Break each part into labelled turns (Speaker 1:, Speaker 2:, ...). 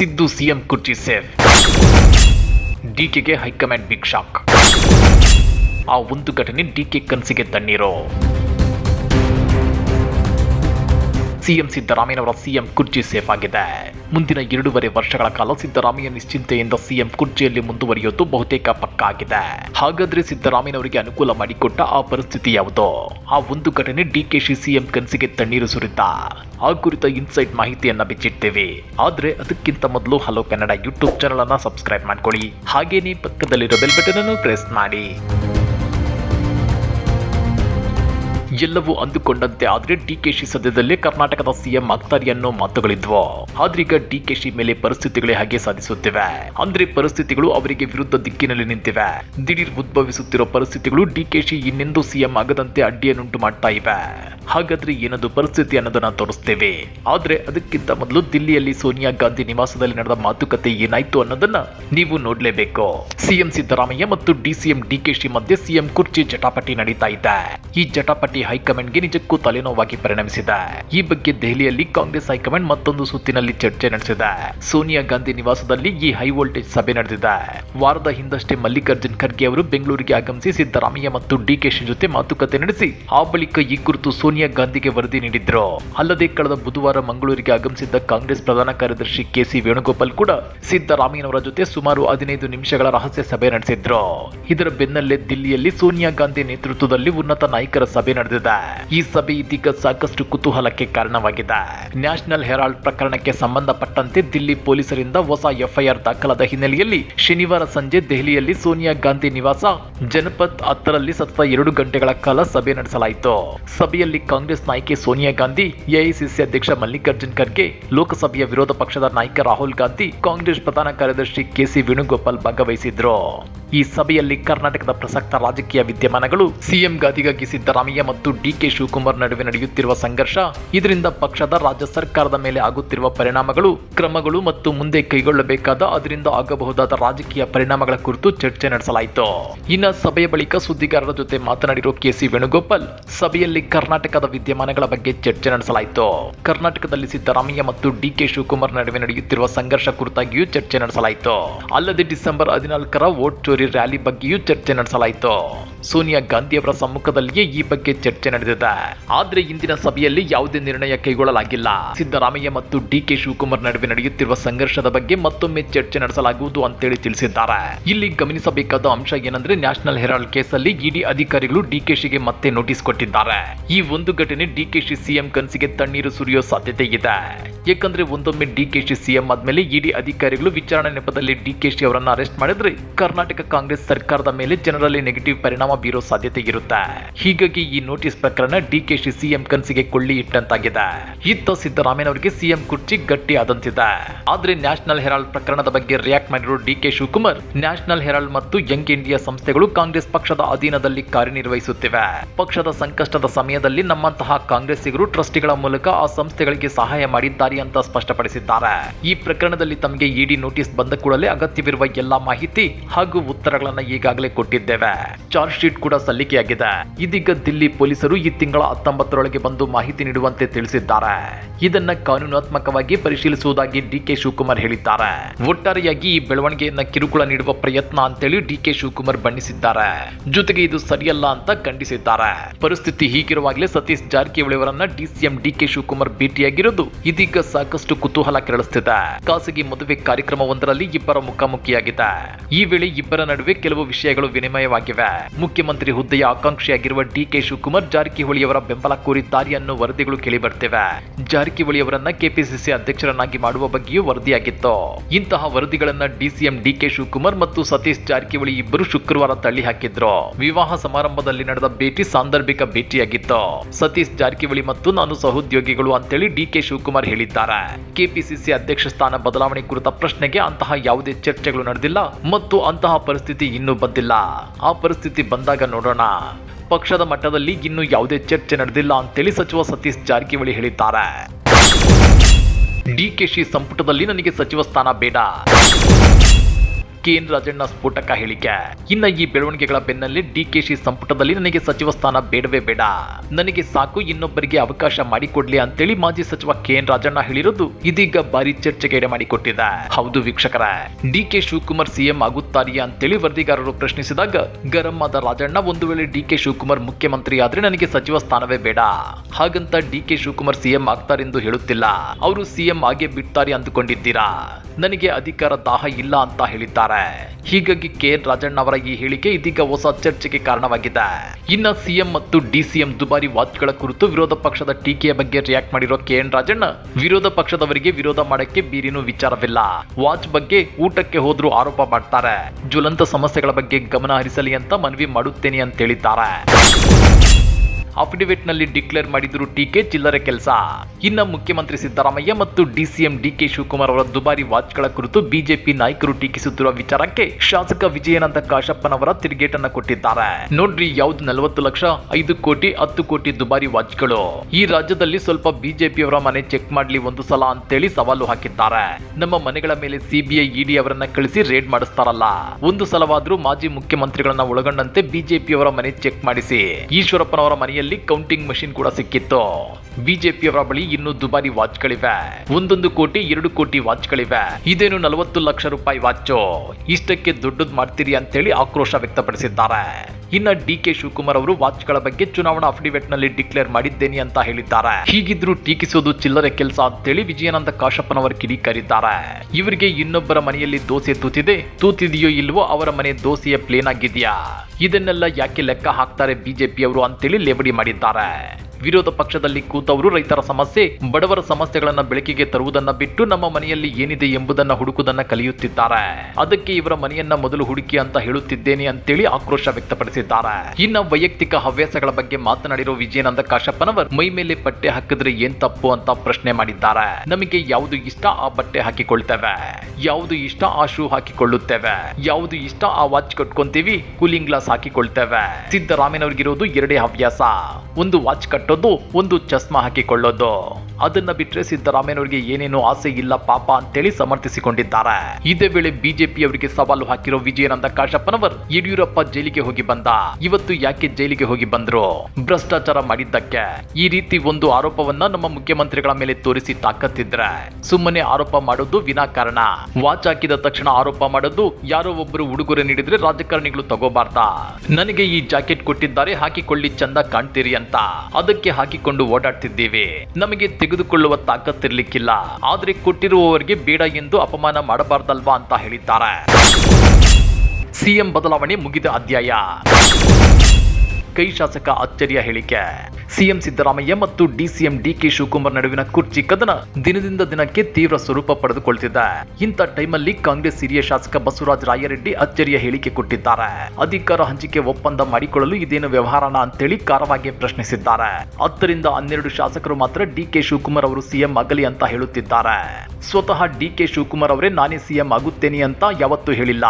Speaker 1: Siddu CM ಕುರ್ಚಿ safe. ಡಿಕೆಗೆ high command big shock ಆ ಒಂದು ಘಟನೆ ಡಿಕೆ ಕನಸಿಗೆ ತಣ್ಣೀರು. ಸಿಎಂ ಸಿದ್ದರಾಮಯ್ಯನವರ ಸಿಎಂ ಕುರ್ಚಿ ಸೇಫ್ ಆಗಿದೆ. ಮುಂದಿನ ಎರಡೂವರೆ ವರ್ಷಗಳ ಕಾಲ ಸಿದ್ದರಾಮಯ್ಯ ನಿಶ್ಚಿಂತೆಯಿಂದ ಸಿಎಂ ಕುರ್ಚಿಯಲ್ಲಿ ಮುಂದುವರಿಯೋದು ಬಹುತೇಕ ಪಕ್ಕ ಆಗಿದೆ. ಹಾಗಾದ್ರೆ ಸಿದ್ದರಾಮಯ್ಯನವರಿಗೆ ಅನುಕೂಲ ಮಾಡಿಕೊಟ್ಟ ಆ ಪರಿಸ್ಥಿತಿ ಯಾವುದು? ಆ ಒಂದು ಘಟನೆ ಡಿಕೆಶಿ ಸಿಎಂ ಕನಸಿಗೆ ತಣ್ಣೀರು ಸುರಿತ? ಆ ಕುರಿತ ಇನ್ಸೈಟ್ ಮಾಹಿತಿಯನ್ನ ಬಿಚ್ಚಿಡ್ತೇವೆ. ಆದ್ರೆ ಅದಕ್ಕಿಂತ ಮೊದಲು ಹಲೋ ಕನ್ನಡ ಯೂಟ್ಯೂಬ್ ಚಾನಲ್ ಅನ್ನ ಸಬ್ಸ್ಕ್ರೈಬ್ ಮಾಡ್ಕೊಳ್ಳಿ. ಹಾಗೇನೇ ಪಕ್ಕದಲ್ಲಿರೋ ಬೆಲ್ ಬಟನ್ ಅನ್ನು ಪ್ರೆಸ್ ಮಾಡಿ. ಎಲ್ಲವೂ ಅಂದುಕೊಂಡಂತೆ ಆದ್ರೆ ಡಿಕೆಶಿ ಸದ್ಯದಲ್ಲೇ ಕರ್ನಾಟಕದ ಸಿಎಂ ಆಗ್ತಾರೆ ಅನ್ನೋ ಮಾತುಗಳಿದ್ವು. ಆದ್ರೀಗ ಡಿಕೆಶಿ ಮೇಲೆ ಪರಿಸ್ಥಿತಿಗಳೇ ಹಾಗೆ ಸಾಧಿಸುತ್ತಿವೆ. ಅಂದ್ರೆ ಪರಿಸ್ಥಿತಿಗಳು ಅವರಿಗೆ ವಿರುದ್ಧ ದಿಕ್ಕಿನಲ್ಲಿ ನಿಂತಿವೆ. ದಿಢೀರ್ ಉದ್ಭವಿಸುತ್ತಿರುವ ಪರಿಸ್ಥಿತಿಗಳು ಡಿಕೆಶಿ ಇನ್ನೆಂದೂ ಸಿಎಂ ಆಗದಂತೆ ಅಡ್ಡಿಯನ್ನುಂಟು ಮಾಡ್ತಾ ಇವೆ. ಹಾಗಾದ್ರೆ ಏನದು ಪರಿಸ್ಥಿತಿ ಅನ್ನೋದನ್ನ ತೋರಿಸ್ತೇವೆ. ಆದ್ರೆ ಅದಕ್ಕಿಂತ ಮೊದಲು ದಿಲ್ಲಿಯಲ್ಲಿ ಸೋನಿಯಾ ಗಾಂಧಿ ನಿವಾಸದಲ್ಲಿ ನಡೆದ ಮಾತುಕತೆ ಏನಾಯ್ತು ಅನ್ನೋದನ್ನ ನೀವು ನೋಡ್ಲೇಬೇಕು. ಸಿಎಂ ಸಿದ್ದರಾಮಯ್ಯ ಮತ್ತು ಡಿಸಿಎಂ ಡಿಕೆಶಿ ಮಧ್ಯೆ ಸಿಎಂ ಕುರ್ಚಿ ಜಟಾಪಟಿ ನಡೀತಾ ಇದೆ. ಈ ಜಟಾಪಟಿ ಹೈಕಮಾಂಡ್ಗೆ ನಿಜಕ್ಕೂ ತಲೆನೋವಾಗಿ ಪರಿಣಮಿಸಿದೆ. ಈ ಬಗ್ಗೆ ದೆಹಲಿಯಲ್ಲಿ ಕಾಂಗ್ರೆಸ್ ಹೈಕಮಾಂಡ್ ಮತ್ತೊಂದು ಸುತ್ತಿನಲ್ಲಿ ಚರ್ಚೆ ನಡೆಸಿದೆ. ಸೋನಿಯಾ ಗಾಂಧಿ ನಿವಾಸದಲ್ಲಿ ಈ ಹೈ ವೋಲ್ಟೇಜ್ ಸಭೆ ನಡೆದಿದೆ. ವಾರದ ಹಿಂದಷ್ಟೇ ಮಲ್ಲಿಕಾರ್ಜುನ್ ಖರ್ಗೆ ಅವರು ಬೆಂಗಳೂರಿಗೆ ಆಗಮಿಸಿ ಸಿದ್ದರಾಮಯ್ಯ ಮತ್ತು ಡಿಕೆಶಿ ಜೊತೆ ಮಾತುಕತೆ ನಡೆಸಿ, ಆ ಬಳಿಕ ಈ ಕುರಿತು ಸೋನಿಯಾ ಗಾಂಧಿಗೆ ವರದಿ ನೀಡಿದ್ರು. ಅಲ್ಲದೆ ಕಳೆದ ಬುಧವಾರ ಮಂಗಳೂರಿಗೆ ಆಗಮಿಸಿದ್ದ ಕಾಂಗ್ರೆಸ್ ಪ್ರಧಾನ ಕಾರ್ಯದರ್ಶಿ ಕೆಸಿ ವೇಣುಗೋಪಾಲ್ ಕೂಡ ಸಿದ್ದರಾಮಯ್ಯನವರ ಜೊತೆ ಸುಮಾರು ಹದಿನೈದು ನಿಮಿಷಗಳ ರಹಸ್ಯ ಸಭೆ ನಡೆಸಿದ್ರು. ಇದರ ಬೆನ್ನಲ್ಲೇ ದಿಲ್ಲಿಯಲ್ಲಿ ಸೋನಿಯಾ ಗಾಂಧಿ ನೇತೃತ್ವದಲ್ಲಿ ಉನ್ನತ ನಾಯಕರ ಸಭೆ ನಡೆದಿದೆ. ಈ ಸಭೆ ಇದೀಗ ಸಾಕಷ್ಟು ಕುತೂಹಲಕ್ಕೆ ಕಾರಣವಾಗಿದೆ. ನ್ಯಾಷನಲ್ ಹೆರಾಲ್ಡ್ ಪ್ರಕರಣಕ್ಕೆ ಸಂಬಂಧಪಟ್ಟಂತೆ ದಿಲ್ಲಿ ಪೊಲೀಸರಿಂದ ಹೊಸ ಎಫ್ಐಆರ್ ದಾಖಲಾದ ಹಿನ್ನೆಲೆಯಲ್ಲಿ ಶನಿವಾರ ಸಂಜೆ ದೆಹಲಿಯಲ್ಲಿ ಸೋನಿಯಾ ಗಾಂಧಿ ನಿವಾಸ ಜನಪತ್ ಹತ್ತರಲ್ಲಿ ಸತತ ಎರಡು ಗಂಟೆಗಳ ಕಾಲ ಸಭೆ ನಡೆಸಲಾಯಿತು. ಸಭೆಯಲ್ಲಿ ಕಾಂಗ್ರೆಸ್ ನಾಯಕಿ ಸೋನಿಯಾ ಗಾಂಧಿ, ಎಐಸಿಸಿ ಅಧ್ಯಕ್ಷ ಮಲ್ಲಿಕಾರ್ಜುನ್ ಖರ್ಗೆ, ಲೋಕಸಭೆಯ ವಿರೋಧ ಪಕ್ಷದ ನಾಯಕ ರಾಹುಲ್ ಗಾಂಧಿ, ಕಾಂಗ್ರೆಸ್ ಪ್ರಧಾನ ಕಾರ್ಯದರ್ಶಿ ಕೆಸಿ ವೇಣುಗೋಪಾಲ್ ಭಾಗವಹಿಸಿದ್ರು. ಈ ಸಭೆಯಲ್ಲಿ ಕರ್ನಾಟಕದ ಪ್ರಸಕ್ತ ರಾಜಕೀಯ ವಿದ್ಯಮಾನಗಳು ಸಿಎಂ ಗಾದಿಗಾಗಿ ಸಿದ್ದರಾಮಯ್ಯ ಮತ್ತು ಡಿಕೆ ಶಿವಕುಮಾರ್ ನಡುವೆ ನಡೆಯುತ್ತಿರುವ ಸಂಘರ್ಷ, ಇದರಿಂದ ಪಕ್ಷದ ರಾಜ್ಯ ಸರ್ಕಾರದ ಮೇಲೆ ಆಗುತ್ತಿರುವ ಪರಿಣಾಮಗಳು, ಕ್ರಮಗಳು ಮತ್ತು ಮುಂದೆ ಕೈಗೊಳ್ಳಬೇಕಾದ ಅದರಿಂದ ಆಗಬಹುದಾದ ರಾಜಕೀಯ ಪರಿಣಾಮಗಳ ಕುರಿತು ಚರ್ಚೆ ನಡೆಸಲಾಯಿತು. ಇನ್ನ ಸಭೆಯ ಬಳಿಕ ಸುದ್ದಿಗಾರರ ಜೊತೆ ಮಾತನಾಡಿರೋ ಕೆಸಿ ವೇಣುಗೋಪಾಲ್, ಸಭೆಯಲ್ಲಿ ಕರ್ನಾಟಕದ ವಿದ್ಯಮಾನಗಳ ಬಗ್ಗೆ ಚರ್ಚೆ ನಡೆಸಲಾಯಿತು. ಕರ್ನಾಟಕದಲ್ಲಿ ಸಿದ್ದರಾಮಯ್ಯ ಮತ್ತು ಡಿಕೆ ಶಿವಕುಮಾರ್ ನಡುವೆ ನಡೆಯುತ್ತಿರುವ ಸಂಘರ್ಷ ಕುರಿತಾಗಿಯೂ ಚರ್ಚೆ ನಡೆಸಲಾಯಿತು. ಅಲ್ಲದೆ ಡಿಸೆಂಬರ್ ಹದಿನಾಲ್ಕರ ವೋಟ್ ಚೋರಿ ರ್ಯಾಲಿ ಬಗ್ಗೆಯೂ ಚರ್ಚೆ ನಡೆಸಲಾಯಿತು. ಸೋನಿಯಾ ಗಾಂಧಿ ಅವರ ಸಮ್ಮುಖದಲ್ಲಿಯೇ ಈ ಬಗ್ಗೆ ಚರ್ಚೆ ನಡೆದಿದೆ. ಆದ್ರೆ ಇಂದಿನ ಸಭೆಯಲ್ಲಿ ಯಾವುದೇ ನಿರ್ಣಯ ಕೈಗೊಳ್ಳಲಾಗಿಲ್ಲ. ಸಿದ್ದರಾಮಯ್ಯ ಮತ್ತು ಡಿಕೆ ಶಿವಕುಮಾರ್ ನಡುವೆ ನಡೆಯುತ್ತಿರುವ ಸಂಘರ್ಷದ ಬಗ್ಗೆ ಮತ್ತೊಮ್ಮೆ ಚರ್ಚೆ ನಡೆಸಲಾಗುವುದು ಅಂತೇಳಿ ತಿಳಿಸಿದ್ದಾರೆ. ಇಲ್ಲಿ ಗಮನಿಸಬೇಕಾದ ಅಂಶ ಏನಂದ್ರೆ ನ್ಯಾಷನಲ್ ಹೆರಾಲ್ಡ್ ಕೇಸಲ್ಲಿ ಇಡಿ ಅಧಿಕಾರಿಗಳು ಡಿಕೆಶಿಗೆ ಮತ್ತೆ ನೋಟಿಸ್ ಕೊಟ್ಟಿದ್ದಾರೆ. ಈ ಒಂದು ಘಟನೆ ಡಿಕೆಶಿ ಸಿಎಂ ಕನಸಿಗೆ ತಣ್ಣೀರು ಸುರಿಯೋ ಸಾಧ್ಯತೆ ಇದೆ. ಯಾಕಂದ್ರೆ ಒಂದೊಮ್ಮೆ ಡಿಕೆಶಿ ಸಿಎಂ ಆದ್ಮೇಲೆ ಇಡಿ ಅಧಿಕಾರಿಗಳು ವಿಚಾರಣೆ ನೆಪದಲ್ಲಿ ಡಿಕೆಶಿ ಅವರನ್ನ ಅರೆಸ್ಟ್ ಮಾಡಿದ್ರೆ ಕರ್ನಾಟಕ ಕಾಂಗ್ರೆಸ್ ಸರ್ಕಾರದ ಮೇಲೆ ಜನರಲ್ಲಿ ನೆಗೆಟಿವ್ ಪರಿಣಾಮ ಬೀರೋ ಸಾಧ್ಯತೆ ಇರುತ್ತೆ. ಹೀಗಾಗಿ ಈ ನೋಟಿಸ್ ಪ್ರಕರಣ ಡಿಕೆಶಿ ಸಿಎಂ ಕನಸಿಗೆ ಕೊಳ್ಳಿ ಇಟ್ಟಂತಾಗಿದೆ. ಇತ್ತ ಸಿದ್ದರಾಮಯ್ಯ ಅವರಿಗೆ ಸಿಎಂ ಕುರ್ಚಿ ಗಟ್ಟಿ ಆದಂತಿದೆ. ಆದ್ರೆ ನ್ಯಾಷನಲ್ ಹೆರಾಲ್ಡ್ ಪ್ರಕರಣದ ಬಗ್ಗೆ ರಿಯಾಕ್ಟ್ ಮಾಡಿರೋ ಡಿಕೆ ಶಿವಕುಮಾರ್ ನ್ಯಾಷನಲ್ ಹೆರಾಲ್ಡ್ ಮತ್ತು ಯಂಗ್ ಇಂಡಿಯಾ ಸಂಸ್ಥೆಗಳು ಕಾಂಗ್ರೆಸ್ ಪಕ್ಷದ ಅಧೀನದಲ್ಲಿ ಕಾರ್ಯನಿರ್ವಹಿಸುತ್ತಿವೆ. ಪಕ್ಷದ ಸಂಕಷ್ಟದ ಸಮಯದಲ್ಲಿ ನಮ್ಮಂತಹ ಕಾಂಗ್ರೆಸ್ಸಿಗರು ಟ್ರಸ್ಟಿಗಳ ಮೂಲಕ ಆ ಸಂಸ್ಥೆಗಳಿಗೆ ಸಹಾಯ ಮಾಡಿದ್ದಾರೆ ಅಂತ ಸ್ಪಷ್ಟಪಡಿಸಿದ್ದಾರೆ. ಈ ಪ್ರಕರಣದಲ್ಲಿ ತಮಗೆ ಇಡಿ ನೋಟಿಸ್ ಬಂದ ಕೂಡಲೇ ಅಗತ್ಯವಿರುವ ಎಲ್ಲಾ ಮಾಹಿತಿ ಹಾಗೂ ಉತ್ತರಗಳನ್ನ ಈಗಾಗಲೇ ಕೊಟ್ಟಿದ್ದೇವೆ. ಚಾರ್ಜ್ ಶೀಟ್ ಕೂಡ ಸಲ್ಲಿಕೆಯಾಗಿದೆ. ಇದೀಗ ದಿಲ್ಲಿ ಪೊಲೀಸರು ಈ ತಿಂಗಳ ಹತ್ತೊಂಬತ್ತರೊಳಗೆ ಬಂದು ಮಾಹಿತಿ ನೀಡುವಂತೆ ತಿಳಿಸಿದ್ದಾರೆ. ಇದನ್ನ ಕಾನೂನಾತ್ಮಕವಾಗಿ ಪರಿಶೀಲಿಸುವುದಾಗಿ ಡಿಕೆ ಶಿವಕುಮಾರ್ ಹೇಳಿದ್ದಾರೆ. ಒಟ್ಟಾರೆಯಾಗಿ ಈ ಬೆಳವಣಿಗೆಯನ್ನ ಕಿರುಕುಳ ನೀಡುವ ಪ್ರಯತ್ನ ಅಂತೇಳಿ ಡಿಕೆ ಶಿವಕುಮಾರ್ ಬಣ್ಣಿಸಿದ್ದಾರೆ. ಜೊತೆಗೆ ಇದು ಸರಿಯಲ್ಲ ಅಂತ ಖಂಡಿಸಿದ್ದಾರೆ. ಪರಿಸ್ಥಿತಿ ಹೀಗಿರುವಾಗಲೇ ಸತೀಶ್ ಜಾರಕಿಹೊಳಿ ಅವರನ್ನ ಡಿಸಿಎಂ ಡಿಕೆ ಶಿವಕುಮಾರ್ ಭೇಟಿಯಾಗಿರೋದು ಇದೀಗ ಸಾಕಷ್ಟು ಕುತೂಹಲ ಕೆರಳಿಸುತ್ತಿದೆ ಖಾಸಗಿ ಮದುವೆ ಕಾರ್ಯಕ್ರಮವೊಂದರಲ್ಲಿ ಇಬ್ಬರ ಮುಖಾಮುಖಿಯಾಗಿದೆ. ಈ ವೇಳೆ ಇಬ್ಬರ ನಡುವೆ ಕೆಲವು ವಿಷಯಗಳು ವಿನಿಮಯವಾಗಿವೆ. ಮುಖ್ಯಮಂತ್ರಿ ಹುದ್ದೆಯ ಆಕಾಂಕ್ಷಿಯಾಗಿರುವ ಡಿಕೆ ಶಿವಕುಮಾರ್ ಜಾರಕಿಹೊಳಿ ಅವರ ಬೆಂಬಲ ಕೋರಿದ್ದಾರೆ ಅನ್ನೋ ವರದಿಗಳು ಕೇಳಿಬರ್ತಿವೆ. ಜಾರಕಿಹೊಳಿ ಅವರನ್ನ ಕೆಪಿಸಿಸಿ ಅಧ್ಯಕ್ಷರನ್ನಾಗಿ ಮಾಡುವ ಬಗ್ಗೆಯೂ ವರದಿಯಾಗಿತ್ತು. ಇಂತಹ ವರದಿಗಳನ್ನ ಡಿಸಿಎಂ ಡಿಕೆ ಶಿವಕುಮಾರ್ ಮತ್ತು ಸತೀಶ್ ಜಾರಕಿಹೊಳಿ ಇಬ್ಬರು ಶುಕ್ರವಾರ ತಳ್ಳಿ ಹಾಕಿದ್ರು. ವಿವಾಹ ಸಮಾರಂಭದಲ್ಲಿ ನಡೆದ ಭೇಟಿ ಸಾಂದರ್ಭಿಕ ಭೇಟಿಯಾಗಿತ್ತು. ಸತೀಶ್ ಜಾರಕಿಹೊಳಿ ಮತ್ತು ನಾನು ಸಹೋದ್ಯೋಗಿಗಳು ಅಂತೇಳಿ ಡಿಕೆ ಶಿವಕುಮಾರ್ ಹೇಳಿದ್ದಾರೆ. ಕೆಪಿಸಿಸಿ ಅಧ್ಯಕ್ಷ ಸ್ಥಾನ ಬದಲಾವಣೆ ಕುರಿತ ಪ್ರಶ್ನೆಗೆ ಅಂತಹ ಯಾವುದೇ ಚರ್ಚೆಗಳು ನಡೆದಿಲ್ಲ ಮತ್ತು ಅಂತಹ ಪರಿಸ್ಥಿತಿ ಇನ್ನೂ ಬಂದಿಲ್ಲ. ಆ ಪರಿಸ್ಥಿತಿ ಬಂದಾಗ ನೋಡೋಣ. ಪಕ್ಷದ ಮಟ್ಟದಲ್ಲಿ ಇನ್ನೂ ಯಾವುದೇ ಚರ್ಚೆ ನಡೆದಿಲ್ಲ ಅಂತೇಳಿ ಸಚಿವ ಸತೀಶ್ ಜಾರಕಿಹೊಳಿ ಹೇಳಿದ್ದಾರೆ. ಡಿಕೆಶಿ ಸಂಪುಟದಲ್ಲಿ ನನಗೆ ಸಚಿವ ಸ್ಥಾನ ಬೇಡ. ಕೆಎನ್ ರಾಜಣ್ಣ ಸ್ಫೋಟಕ ಹೇಳಿಕೆ. ಇನ್ನ ಈ ಬೆಳವಣಿಗೆಗಳ ಬೆನ್ನಲ್ಲೇ ಡಿಕೆಶಿ ಸಂಪುಟದಲ್ಲಿ ನನಗೆ ಸಚಿವ ಸ್ಥಾನ ಬೇಡವೇ ಬೇಡ. ನನಗೆ ಸಾಕು, ಇನ್ನೊಬ್ಬರಿಗೆ ಅವಕಾಶ ಮಾಡಿಕೊಡ್ಲಿ ಅಂತೇಳಿ ಮಾಜಿ ಸಚಿವ ಕೆಎನ್ ರಾಜಣ್ಣ ಹೇಳಿರೋದು ಇದೀಗ ಭಾರಿ ಚರ್ಚೆಗೆ ಎಡೆ ಮಾಡಿಕೊಟ್ಟಿದೆ. ಹೌದು ವೀಕ್ಷಕರ ಡಿಕೆ ಶಿವಕುಮಾರ್ ಸಿಎಂ ಆಗುತ್ತಾರಿಯಾ ಅಂತೇಳಿ ವರದಿಗಾರರು ಪ್ರಶ್ನಿಸಿದಾಗ ಗರಂ ಆದ ರಾಜಣ್ಣ ಒಂದು ವೇಳೆ ಡಿಕೆ ಶಿವಕುಮಾರ್ ಮುಖ್ಯಮಂತ್ರಿ ಆದ್ರೆ ನನಗೆ ಸಚಿವ ಸ್ಥಾನವೇ ಬೇಡ. ಹಾಗಂತ ಡಿಕೆ ಶಿವಕುಮಾರ್ ಸಿಎಂ ಆಗ್ತಾರೆಂದು ಹೇಳುತ್ತಿಲ್ಲ. ಅವರು ಸಿಎಂ ಆಗೇ ಬಿಡ್ತಾರೆ ಅಂದುಕೊಂಡಿದ್ದೀರಾ? ನನಗೆ ಅಧಿಕಾರ ದಾಹ ಇಲ್ಲ ಅಂತ ಹೇಳಿದ್ದಾರೆ? ಹೀಗಾಗಿ ಕೆ. ಎನ್ ರಾಜಣ್ಣ ಅವರ ಈ ಹೇಳಿಕೆ ಇದೀಗ ಹೊಸ ಚರ್ಚೆಗೆ ಕಾರಣವಾಗಿದೆ. ಇನ್ನ ಸಿಎಂ ಮತ್ತು ಡಿಸಿಎಂ ದುಬಾರಿ ವಾಚ್ಗಳ ಕುರಿತು ವಿರೋಧ ಪಕ್ಷದ ಟೀಕೆಯ ಬಗ್ಗೆ ರಿಯಾಕ್ಟ್ ಮಾಡಿರೋ ಕೆ. ಎನ್. ರಾಜಣ್ಣ, ವಿರೋಧ ಪಕ್ಷದವರಿಗೆ ವಿರೋಧ ಮಾಡಕ್ಕೆ ಬೀರಿನೂ ವಿಚಾರವಿಲ್ಲ. ವಾಚ್ ಬಗ್ಗೆ ಊಟಕ್ಕೆ ಹೋದ್ರೂ ಆರೋಪ ಮಾಡ್ತಾರೆ. ಜ್ವಲಂತ ಸಮಸ್ಯೆಗಳ ಬಗ್ಗೆ ಗಮನ ಹರಿಸಲಿ ಅಂತ ಮನವಿ ಮಾಡುತ್ತೇನೆ ಅಂತ ಹೇಳಿದ್ದಾರೆ. ಅಫಿಡವಿಟ್ನಲ್ಲಿ ಡಿಕ್ಲೇರ್ ಮಾಡಿದ್ರು ಟೀಕೆ ಚಿಲ್ಲರೆ ಕೆಲಸ. ಇನ್ನ ಮುಖ್ಯಮಂತ್ರಿ ಸಿದ್ದರಾಮಯ್ಯ ಮತ್ತು ಡಿಸಿಎಂ ಡಿಕೆ ಶಿವಕುಮಾರ್ ಅವರ ದುಬಾರಿ ವಾಚ್ಗಳ ಕುರಿತು ಬಿಜೆಪಿ ನಾಯಕರು ಟೀಕಿಸುತ್ತಿರುವ ವಿಚಾರಕ್ಕೆ ಶಾಸಕ ವಿಜಯನಂದ ಕಾಶಪ್ಪನವರ ತಿರುಗೇಟನ್ನ ಕೊಟ್ಟಿದ್ದಾರೆ. ನೋಡ್ರಿ ಯಾವ್ದು ನಲವತ್ತು ಲಕ್ಷ, ಐದು ಕೋಟಿ, ಹತ್ತು ಕೋಟಿ ದುಬಾರಿ ವಾಚ್ಗಳು. ಈ ರಾಜ್ಯದಲ್ಲಿ ಸ್ವಲ್ಪ ಬಿಜೆಪಿಯವರ ಮನೆ ಚೆಕ್ ಮಾಡ್ಲಿ ಒಂದು ಸಲ ಅಂತೇಳಿ ಸವಾಲು ಹಾಕಿದ್ದಾರೆ. ನಮ್ಮ ಮನೆಗಳ ಮೇಲೆ ಸಿಬಿಐ ಇಡಿ ಅವರನ್ನ ಕಳಿಸಿ ರೇಡ್ ಮಾಡಿಸ್ತಾರಲ್ಲ. ಒಂದು ಸಲವಾದ್ರೂ ಮಾಜಿ ಮುಖ್ಯಮಂತ್ರಿಗಳನ್ನ ಒಳಗೊಂಡಂತೆ ಬಿಜೆಪಿಯವರ ಮನೆ ಚೆಕ್ ಮಾಡಿಸಿ. ಈಶ್ವರಪ್ಪನವರ ಮನೆಯಲ್ಲಿ ಕೌಂಟಿಂಗ್ ಮಷಿನ್ ಕೂಡ ಸಿಕ್ಕಿತ್ತು. ಬಿಜೆಪಿಯವರ ಬಳಿ ಇನ್ನೂ ದುಬಾರಿ ವಾಚ್ಗಳಿವೆ. ಒಂದೊಂದು ಕೋಟಿ, ಎರಡು ಕೋಟಿ ವಾಚ್ಗಳಿವೆ. ಇದೇನು ನಲವತ್ತು ಲಕ್ಷ ರೂಪಾಯಿ ವಾಚು ಇಷ್ಟಕ್ಕೆ ದೊಡ್ಡದು ಮಾಡ್ತೀರಿ ಅಂತೇಳಿ ಆಕ್ರೋಶ ವ್ಯಕ್ತಪಡಿಸಿದ್ದಾರೆ. ಇನ್ನ ಡಿ ಕೆ ಶಿವಕುಮಾರ್ ಅವರು ವಾಚ್ಗಳ ಬಗ್ಗೆ ಚುನಾವಣಾ ಅಫಿಡವಿಟ್ನಲ್ಲಿ ಡಿಕ್ಲೇರ್ ಮಾಡಿದ್ದೇನೆ ಅಂತ ಹೇಳಿದ್ದಾರೆ. ಹೀಗಿದ್ರು ಟೀಕಿಸೋದು ಚಿಲ್ಲರೆ ಕೆಲಸ ಅಂತೇಳಿ ವಿಜಯಾನಂದ ಕಾಶಪ್ಪನವರು ಕಿಡಿಕಾರಿದ್ದಾರೆ ಇವರಿಗೆ ಇನ್ನೊಬ್ಬರ ಮನೆಯಲ್ಲಿ ದೋಸೆ ತೂತಿದೆ, ತೂತಿದೆಯೋ ಇಲ್ವೋ ಅವರ ಮನೆ ದೋಸೆಯ ಪ್ಲೇನ್ ಆಗಿದೆಯಾ? ಇದನ್ನೆಲ್ಲ ಯಾಕೆ ಲೆಕ್ಕ ಹಾಕ್ತಾರೆ ಬಿಜೆಪಿಯವರು ಅಂತೇಳಿ ಲೇವಡಿ ಮಾಡಿದ್ದಾರೆ. ವಿರೋಧ ಪಕ್ಷದಲ್ಲಿ ಕೂತವರು ರೈತರ ಸಮಸ್ಯೆ, ಬಡವರ ಸಮಸ್ಯೆಗಳನ್ನ ಬೆಳಕಿಗೆ ತರುವುದನ್ನ ಬಿಟ್ಟು ನಮ್ಮ ಮನೆಯಲ್ಲಿ ಏನಿದೆ ಎಂಬುದನ್ನ ಹುಡುಕುವುದನ್ನ ಕಲಿಯುತ್ತಿದ್ದಾರೆ. ಅದಕ್ಕೆ ಇವರ ಮನೆಯನ್ನ ಮೊದಲು ಹುಡುಕಿ ಅಂತ ಹೇಳುತ್ತಿದ್ದೇನೆ ಅಂತೇಳಿ ಆಕ್ರೋಶ ವ್ಯಕ್ತಪಡಿಸಿದ್ದಾರೆ. ಇನ್ನ ವೈಯಕ್ತಿಕ ಹವ್ಯಾಸಗಳ ಬಗ್ಗೆ ಮಾತನಾಡಿರೋ ವಿಜಯನಂದ ಕಾಶಪ್ಪನವರ್, ಮೈ ಮೇಲೆ ಬಟ್ಟೆ ಹಾಕಿದ್ರೆ ಏನ್ ತಪ್ಪು ಅಂತ ಪ್ರಶ್ನೆ ಮಾಡಿದ್ದಾರೆ. ನಮಗೆ ಯಾವುದು ಇಷ್ಟ ಆ ಬಟ್ಟೆ ಹಾಕಿಕೊಳ್ತೇವೆ. ಯಾವುದು ಇಷ್ಟ ಆ ಶೂ ಹಾಕಿಕೊಳ್ಳುತ್ತೇವೆ. ಯಾವುದು ಇಷ್ಟ ಆ ವಾಚ್ ಕಟ್ಕೊಂತೀವಿ, ಕೂಲಿಂಗ್ ಗ್ಲಾಸ್ ಹಾಕಿಕೊಳ್ತೇವೆ. ಸಿದ್ದರಾಮಯ್ಯನವ್ರಿಗಿರೋದು ಎರಡೇ ಹವ್ಯಾಸ. ಒಂದು ವಾಚ್ ಕಟ್ಟೋದು, ಒಂದು ಚಸ್ಮಾ ಹಾಕಿಕೊಳ್ಳೋದು. ಅದನ್ನ ಬಿಟ್ರೆ ಸಿದ್ದರಾಮಯ್ಯನವರಿಗೆ ಏನೇನು ಆಸೆ ಇಲ್ಲ ಪಾಪ ಅಂತೇಳಿ ಸಮರ್ಥಿಸಿಕೊಂಡಿದ್ದಾರೆ. ಇದೇ ವೇಳೆ ಬಿಜೆಪಿ ಅವರಿಗೆ ಸವಾಲು ಹಾಕಿರೋ ವಿಜಯನಂದ ಕಾಶಪ್ಪನವರ್, ಯಡಿಯೂರಪ್ಪ ಜೈಲಿಗೆ ಹೋಗಿ ಬಂದ ಇವತ್ತು ಯಾಕೆ ಜೈಲಿಗೆ ಹೋಗಿ ಬಂದ್ರು? ಭ್ರಷ್ಟಾಚಾರ ಮಾಡಿದ್ದಕ್ಕೆ ಈ ರೀತಿ ಒಂದು ಆರೋಪವನ್ನ ನಮ್ಮ ಮುಖ್ಯಮಂತ್ರಿಗಳ ಮೇಲೆ ತೋರಿಸಿ ತಾಕತ್ತಿದ್ರೆ ಸುಮ್ಮನೆ ಆರೋಪ ಮಾಡೋದು ವಿನಾಕಾರಣ ವಾಚ್ ಹಾಕಿದ ತಕ್ಷಣ ಆರೋಪ ಮಾಡೋದು ಯಾರೋ ಒಬ್ಬರು ಉಡುಗೊರೆ ನೀಡಿದ್ರೆ ರಾಜಕಾರಣಿಗಳು ತಗೋಬಾರ್ದಾ. ನನಗೆ ಈ ಜಾಕೆಟ್ ಕೊಟ್ಟಿದ್ದಾರೆ, ಹಾಕಿಕೊಳ್ಳಿ, ಚಂದ ಕಾಣ್ತೀರಿ ಅಂತ. ಅದಕ್ಕೆ ಹಾಕಿಕೊಂಡು ಓಡಾಡ್ತಿದ್ದೀವಿ. ನಮಗೆ ತೆಗೆದುಕೊಳ್ಳುವ ತಾಕತ್ತಿರ್ಲಿಕ್ಕಿಲ್ಲ ಆದ್ರೆ ಕೊಟ್ಟಿರುವವರಿಗೆ ಬೇಡ ಎಂದು ಅಪಮಾನ ಮಾಡಬಾರ್ದಲ್ವಾ ಅಂತ ಹೇಳಿದ್ದಾರೆ. ಸಿಎಂ ಬದಲಾವಣೆ ಮುಗಿದ ಅಧ್ಯಾಯ. ಕೈ ಶಾಸಕ ಅಚ್ಚರಿಯ ಹೇಳಿಕೆ. ಸಿಎಂ ಸಿದ್ದರಾಮಯ್ಯ ಮತ್ತು ಡಿಸಿಎಂ ಡಿಕೆ ಶಿವಕುಮಾರ್ ನಡುವಿನ ಕುರ್ಚಿ ಕದನ ದಿನದಿಂದ ದಿನಕ್ಕೆ ತೀವ್ರ ಸ್ವರೂಪ ಪಡೆದುಕೊಳ್ತಿದೆ. ಇಂಥ ಟೈಮಲ್ಲಿ ಕಾಂಗ್ರೆಸ್ ಹಿರಿಯ ಶಾಸಕ ಬಸವರಾಜ ರಾಯರೆಡ್ಡಿ ಅಚ್ಚರಿಯ ಹೇಳಿಕೆ ಕೊಟ್ಟಿದ್ದಾರೆ. ಅಧಿಕಾರ ಹಂಚಿಕೆ ಒಪ್ಪಂದ ಮಾಡಿಕೊಳ್ಳಲು ಇದೇನು ವ್ಯವಹಾರನ ಅಂತೇಳಿ ಕಾರವಾಗಿ ಪ್ರಶ್ನಿಸಿದ್ದಾರೆ. ಹತ್ತರಿಂದ ಹನ್ನೆರಡು ಶಾಸಕರು ಮಾತ್ರ ಡಿಕೆ ಶಿವಕುಮಾರ್ ಅವರು ಸಿಎಂ ಆಗಲಿ ಅಂತ ಹೇಳುತ್ತಿದ್ದಾರೆ. ಸ್ವತಃ ಡಿಕೆ ಶಿವಕುಮಾರ್ ಅವರೇ ನಾನೇ ಸಿಎಂ ಆಗುತ್ತೇನೆ ಅಂತ ಯಾವತ್ತೂ ಹೇಳಿಲ್ಲ.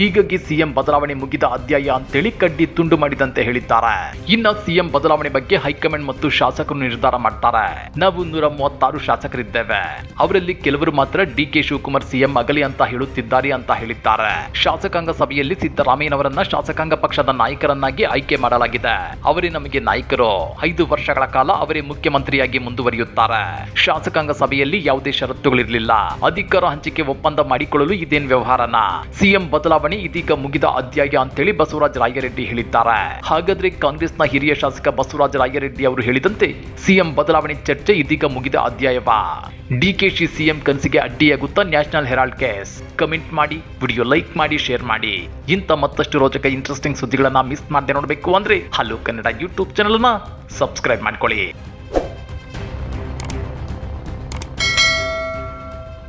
Speaker 1: ಹೀಗಾಗಿ ಸಿಎಂ ಬದಲಾವಣೆ ಮುಗಿದ ಅಧ್ಯಾಯ ಅಂತೇಳಿ ಕಡ್ಡಿ ತುಂಡು ಮಾಡಿದಂತೆ ಹೇಳಿದ್ದಾರೆ. ಇನ್ನ ಸಿಎಂ ಬದಲಾವಣೆ ಬಗ್ಗೆ ಹೈಕಮಾಂಡ್ ಮತ್ತು ಶಾಸಕರು ನಿರ್ಧಾರ ಮಾಡ್ತಾರೆ. ನಾವು ನೂರ ಮೂವತ್ತಾರು ಶಾಸಕರಿದ್ದೇವೆ. ಅವರಲ್ಲಿ ಕೆಲವರು ಮಾತ್ರ ಡಿ ಕೆ ಶಿವಕುಮಾರ್ ಸಿಎಂ ಆಗಲಿ ಅಂತ ಹೇಳುತ್ತಿದ್ದಾರೆ ಅಂತ ಹೇಳಿದ್ದಾರೆ. ಶಾಸಕಾಂಗ ಸಭೆಯಲ್ಲಿ ಸಿದ್ದರಾಮಯ್ಯನವರನ್ನ ಶಾಸಕಾಂಗ ಪಕ್ಷದ ನಾಯಕರನ್ನಾಗಿ ಆಯ್ಕೆ ಮಾಡಲಾಗಿದೆ. ಅವರೇ ನಮಗೆ ನಾಯಕರು. ಐದು ವರ್ಷಗಳ ಕಾಲ ಅವರೇ ಮುಖ್ಯಮಂತ್ರಿಯಾಗಿ ಮುಂದುವರಿಯುತ್ತಾರೆ. ಶಾಸಕಾಂಗ ಸಭೆಯಲ್ಲಿ ಯಾವುದೇ ಷರತ್ತುಗಳಿರಲಿಲ್ಲ. ಅಧಿಕಾರ ಹಂಚಿಕೆ ಒಪ್ಪಂದ ಮಾಡಿಕೊಳ್ಳಲು ಇದೇನ್ ವ್ಯವಹಾರನ? ಸಿಎಂ ಬದಲಾವಣೆ ಇದೀಗ ಮುಗಿದ ಅಧ್ಯಾಯ ಅಂತೇಳಿ ಬಸವರಾಜ ರಾಯರೆಡ್ಡಿ ಹೇಳಿದ್ದಾರೆ. ಹಾಗಾದ್ರೆ ಕಾಂಗ್ರೆಸ್ನ ಹಿರಿಯ ಶಾಸಕ ಬಸವರಾಜ ರಾಯರೆಡ್ಡಿ ಅವರು ಹೇಳಿದಂತೆ, ಸಿಎಂ ಬದಲಾವಣೆ ಚರ್ಚೆ ಇದೀಗ ಮುಗಿದ ಅಧ್ಯಾಯವ? ಡಿಕೆಶಿ ಸಿಎಂ ಕನಸಿಗೆ ಅಡ್ಡಿಯಾಗುತ್ತಾ ನ್ಯಾಷನಲ್ ಹೆರಾಲ್ಡ್ ಕೇಸ್. ಕಮೆಂಟ್ ಮಾಡಿ, ವಿಡಿಯೋ ಲೈಕ್ ಮಾಡಿ, ಶೇರ್ ಮಾಡಿ. ಇಂಥ ಮತ್ತಷ್ಟು ರೋಚಕ ಇಂಟ್ರೆಸ್ಟಿಂಗ್ ಸುದ್ದಿಗಳನ್ನ ಮಿಸ್ ಮಾಡದೆ ನೋಡಬೇಕು ಅಂದ್ರೆ, ಹಲೋ ಕನ್ನಡ ಯೂಟ್ಯೂಬ್ ಚಾನಲ್ನ ಸಬ್ಸ್ಕ್ರೈಬ್ ಮಾಡ್ಕೊಳ್ಳಿ.